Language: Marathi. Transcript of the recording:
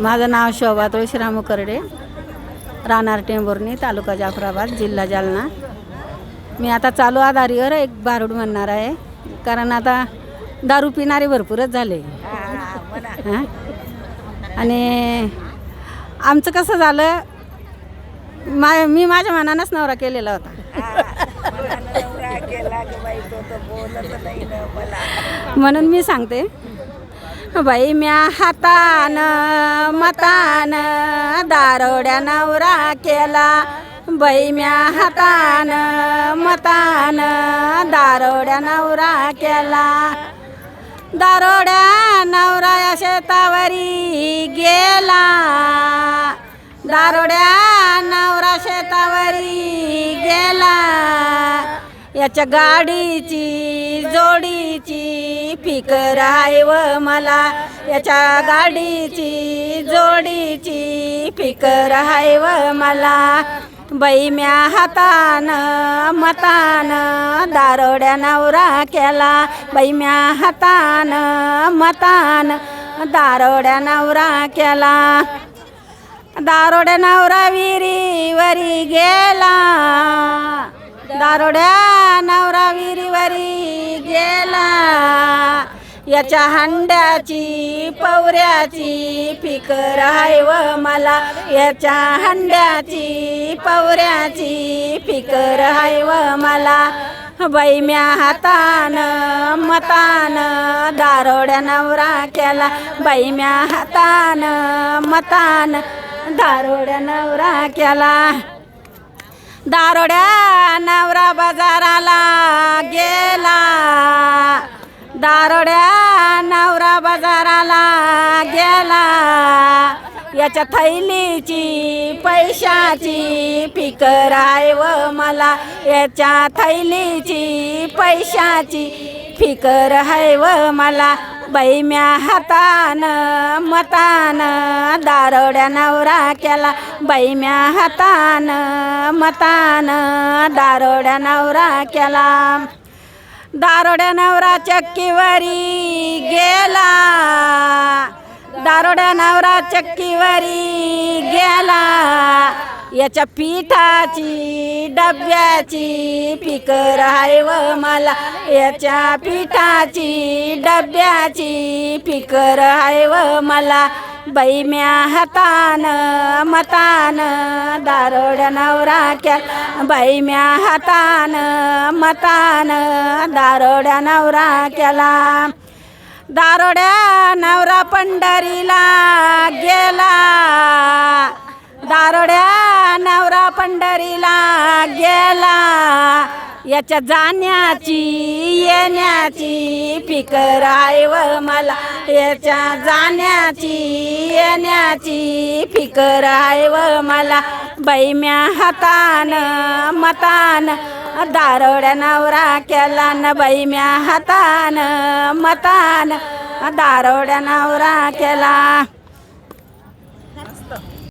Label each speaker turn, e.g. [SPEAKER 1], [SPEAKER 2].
[SPEAKER 1] माझं नाव शोभा तुळशीराम मुकर्डे राहणार टेंभुर्णी तालुका जाफराबाद जिल्हा जालना. मी आता चालू आधारीवर एक बारूड म्हणणार आहे कारण आता दारू पिणारे भरपूरच झाले. हां? आणि आमचं कसं झालं मा मी माझ्या मनानंच नवरा केलेला होता. म्हणून मी सांगते बाई म्या हातान मतान दारोड्या नवरा केला. बाई म्या हातान मतान दारोड्या नवरा केला. दारोड्या नवरा या शेतावरी गेला. दारोड्या नवरा शेतावरी गेला. याच्या गाडीची जोडीची फिकर आहे व मला. याच्या गाडीची जोडीची फिकर आहे व मला. बाई म्या हातान मतान दारोड्या नवरा केला. बाई म्या हातान मतान दारोड्या नवरा केला. दारोड्या नवरा विहिरीवरी गेला. दारोड्या नवरा विहिरीवरी गेला. याच्या हंड्याची पवऱ्याची फिकर आहे व मला. याच्या हंड्याची पवऱ्याची फिकर आहे व मला. बाई म्या हातान मतान दारोड्या नवरा केला. बाई म्या हातान मतान दारोड्या नवरा केला. दारोड्या नवरा दारोड्या नवरा बाजाराला गेला. याच्या थैलीची पैशाची फिकर आहे व मला. याच्या थैलीची पैशाची फिकर आहे व मला. बाई म्या हातान मतान दारोड्या नवरा केला. बाई म्या हातान मतान दारोड्या नवरा केला. दारोड्या नवरा चक्कीवरी गेला. दारोड्या नवरा चक्कीवरी गेला. याच्या पिठाची डब्याची फिकर आहे व मला. याच्या पिठाची डब्याची फिकर आहे व मला. बाई म्या हातान मतान दारोड्या नवरा केला. बाई म्या हातान मतान दारोड्या नवरा केला. दारोड्या नवरा पंढरीला गेला. दारोड्या नवरा पंढरीला गेला याच्या जाण्याची येण्याची फिकर आहे व मला. याच्या जाण्याची येण्याची फिकर आहे व मला. बैम्या हातान मतान दारोड्या नवरा केला न बैम्या हातान मतान दारोड्या नवरा केला.